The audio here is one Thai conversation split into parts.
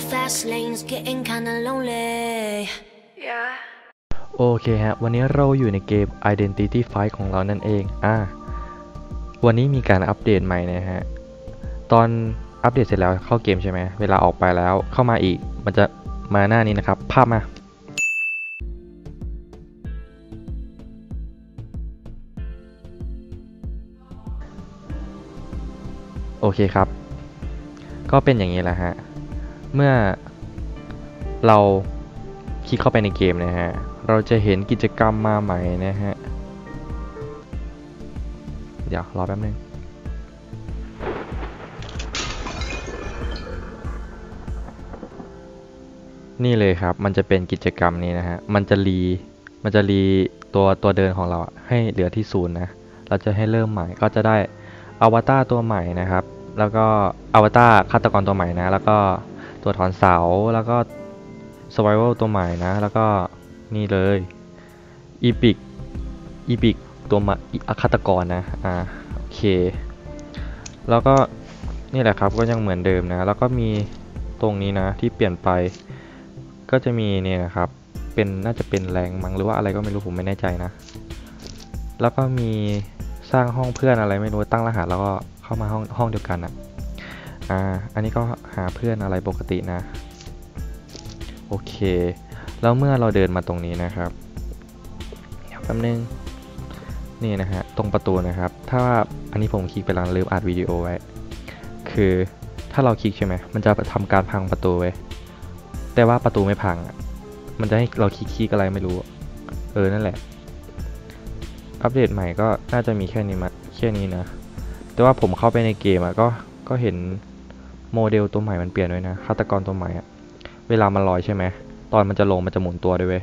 the fast lanes, getting kinda lonely. Yeah. โอเคฮะ วันนี้เราอยู่ในเกม Identity Fight ของเรานั่นเอง อ่า วันนี้มีการอัปเดตใหม่นะฮะ ตอนอัปเดตเสร็จแล้วเข้าเกมใช่ไหม เวลาออกไปแล้วเข้ามาอีก มันจะมาหน้านี้นะครับ ภาพมา โอเคครับ ก็เป็นอย่างนี้แหละฮะ เมื่อเราคลิกเข้าไปในเกมนะฮะ เราจะเห็นกิจกรรมมาใหม่นะฮะ เดี๋ยวรอแป๊บนึงนี่เลยครับ มันจะเป็นกิจกรรมนี้นะฮะ มันจะรี มันจะรีตัวตัวเดินของเราอะให้เหลือที่ศูนย์นะ เราจะให้เริ่มใหม่ ก็จะได้อวตารตัวใหม่นะครับ แล้วก็อวตารฆาตกรตัวใหม่นะ แล้วก็ ตัวถอนเสาแล้วก็ survival ตัวใหม่นะ แล้วก็นี่เลย epic epic ตัวใหม่ฆาตกรนะอ่าโอเค แล้วก็นี่แหละครับก็ยังเหมือนเดิมนะ แล้วก็มีตรงนี้นะที่เปลี่ยนไป ก็จะมีเนี่ยนะครับเป็นน่าจะเป็นแรงมั้งหรือว่าอะไรก็ไม่รู้ผมไม่แน่ใจนะ แล้วก็มีสร้างห้องเพื่อนอะไรไม่รู้ตั้งรหัสแล้วก็เข้ามาห้องห้องเดียวกันอะ อ่า อันนี้ก็หาเพื่อนอะไรปกตินะ โอเค แล้วเมื่อเราเดินมาตรงนี้นะครับแป๊บนึง นี่นะฮะ ตรงประตูนะครับ ถ้าอันนี้ผมคลิกไปแล้วลืมอัดวิดีโอไว้ คือถ้าเราคลิกใช่ไหม มันจะทำการพังประตูไว้ แต่ว่าประตูไม่พังอะมันจะให้เราคลิกคลิกอะไรไม่รู้ เออ นั่นแหละ อัปเดตใหม่ก็น่าจะมีแค่นี้มาแค่นี้นะ แต่ว่าผมเข้าไปในเกมอะก็ ก็เห็น โมเดลตัวใหม่มันเปลี่ยนด้วยนะฆาตกรตัวใหม่อะเวลามันลอยใช่ไหมตอนมันจะลงมันจะหมุนตัวด้วยเว้ย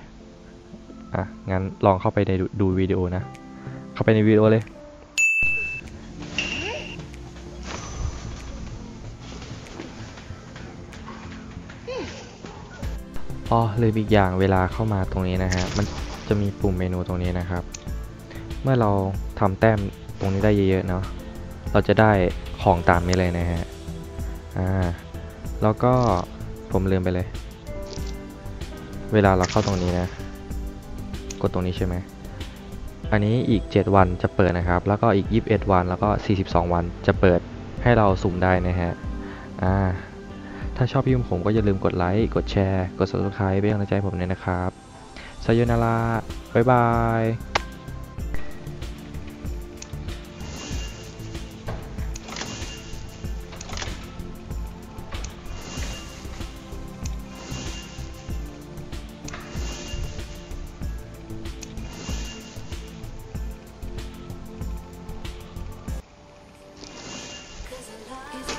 อะงั้นลองเข้าไปในดูดูวิดีโอนะ เข้าไปในวิดีโอเลยอ๋อเลยอีกอย่างเวลาเข้ามาตรงนี้นะฮะมันจะมีปุ่มเมนูตรงนี้นะครับ เมื่อเราทำแต้มตรงนี้ได้เยอะๆเนาะเราจะได้ของตามนี้เลยนะฮะ อ่าแล้วก็ผมลืมไปเลย เวลาเราเข้าตรงนี้นะ กดตรงนี้ใช่ไหมอันนี้อีก 7 วันจะเปิดนะครับ แล้วก็อีก 21 วัน แล้วก็ 42 วันจะเปิดให้เราสุ่มได้นะฮะ อ่า ถ้าชอบพี่ผมก็อย่าลืมกดไลค์ กดแชร์ กด subscribe เป็นกำลังใจผมด้วยนะครับสายนาราบ๊ายบาย is